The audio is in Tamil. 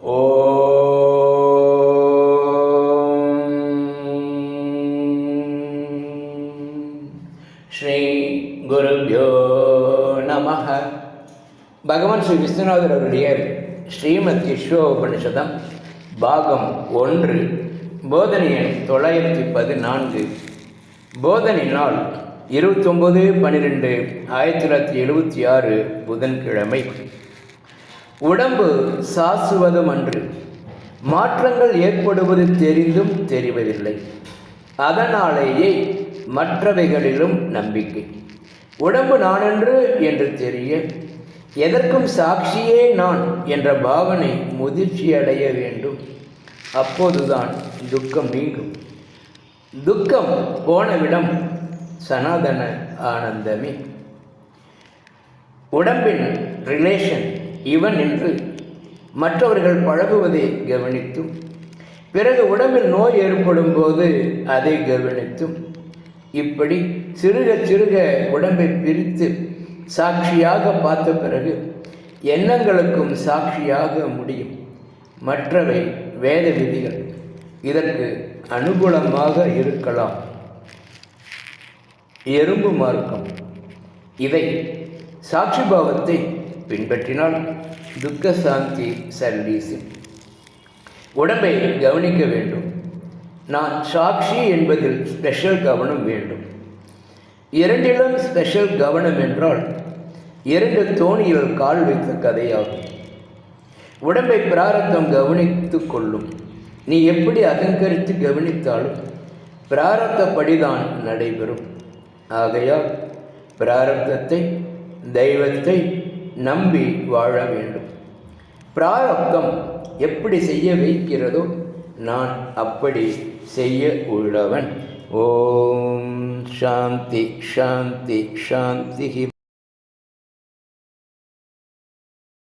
ஸ்ரீ குருபியோ நம பகவான் ஸ்ரீ விஸ்வநாதர் அவருடைய ஸ்ரீமத் விஸ்வோபனிஷதம் பாகம் ஒன்று போதனை எண் தொள்ளாயிரத்தி பதினான்கு. போதனை நாள் இருபத்தொம்பது பன்னிரெண்டு ஆயிரத்தி தொள்ளாயிரத்தி எழுபத்தி ஆறு புதன்கிழமை. உடம்பு சாசுவதும் அன்று மாற்றங்கள் ஏற்படுவது தெரிந்தும் தெரிவதில்லை. அதனாலேயே மற்றவைகளிலும் நம்பிக்கை. உடம்பு நானென்று என்று தெரிய எதற்கும் சாட்சியே நான் என்ற பாவனை முதிர்ச்சி அடைய வேண்டும். அப்போதுதான் துக்கம் நீங்கும். துக்கம் போனவிடம் சனாதன ஆனந்தமே. உடம்பின் ரிலேஷன் இவன் என்று மற்றவர்கள் பழகுவதை கவனித்தும் பிறகு உடம்பில் நோய் ஏற்படும் போது அதை கவனித்தும் இப்படி சிறுக சிறுக உடம்பை பிரித்து சாட்சியாக பார்த்த பிறகு எண்ணங்களுக்கும் சாட்சியாக முடியும். மற்றவை வேத விதிகள். இதற்கு அனுகூலமாக இருக்கலாம். எறும்பு மார்க்கம். இதை சாட்சி பாவத்தை பின்பற்றினால் துக்க சாந்தி சர்வீஸ் உடம்பை கவனிக்க வேண்டும். நான் சாட்சி என்பதில் ஸ்பெஷல் கவனம் வேண்டும். இரண்டிலும் ஸ்பெஷல் கவனம் என்றால் இரண்டு தோணியில் கால் வைத்த கதையாகும். உடம்பை பிராரத்தம் கவனித்து கொள்ளும். நீ எப்படி அகங்கரித்து கவனித்தாலும் பிராரத்தப்படிதான் நடைபெறும். ஆகையால் பிராரத்தத்தை தெய்வத்தை நம்பி வாழ வேண்டும். பிராரப்தம் எப்படி செய்ய வைக்கிறதோ நான் அப்படி செய்ய உள்ளவன். ஓம் சாந்தி சாந்தி சாந்தி